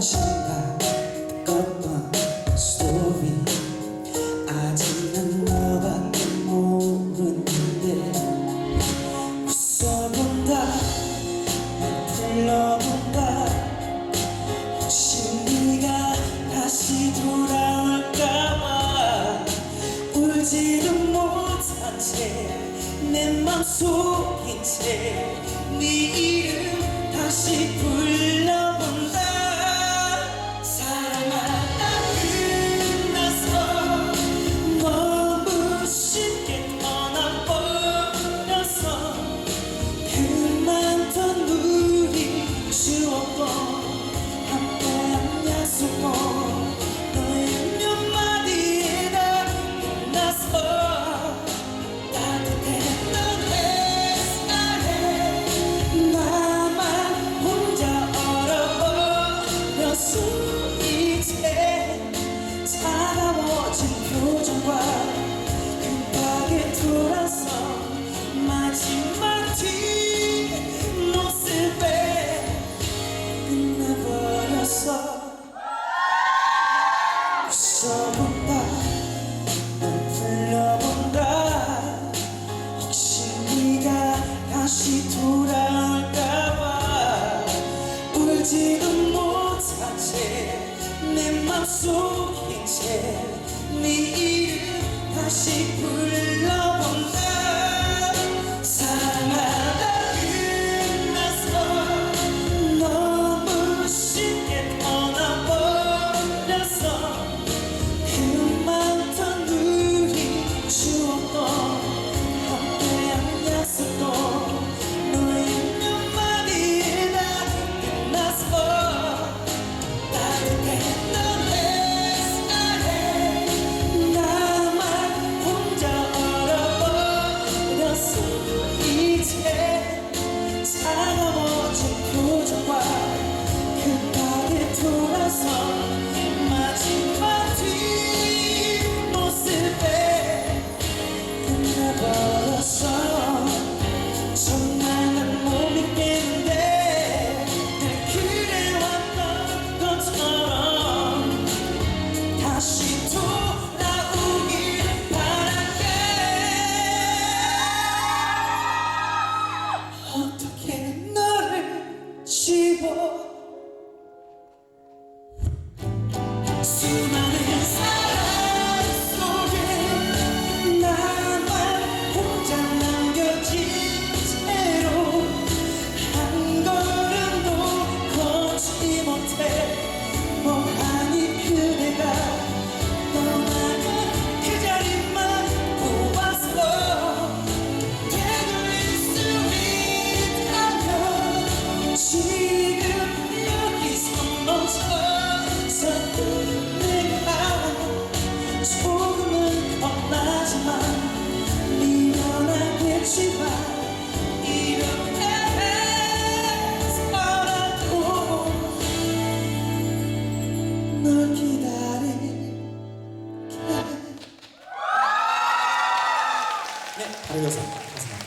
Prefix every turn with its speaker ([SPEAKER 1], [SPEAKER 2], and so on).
[SPEAKER 1] 무엇인가 뜨거운 스토리 아직 난 너밖에 모르는데 웃어본다 날 불러본다. 혹시 네가 다시 돌아올까봐 울지도 못한 채내 맘속인 채네 이름 다시 불러 써본다 널 불러본다 혹시 네가 다시 돌아올까봐? 울지도 못한 채내 맘속 인제 네 이름 다시 불러본다 again.
[SPEAKER 2] ありがとうございます。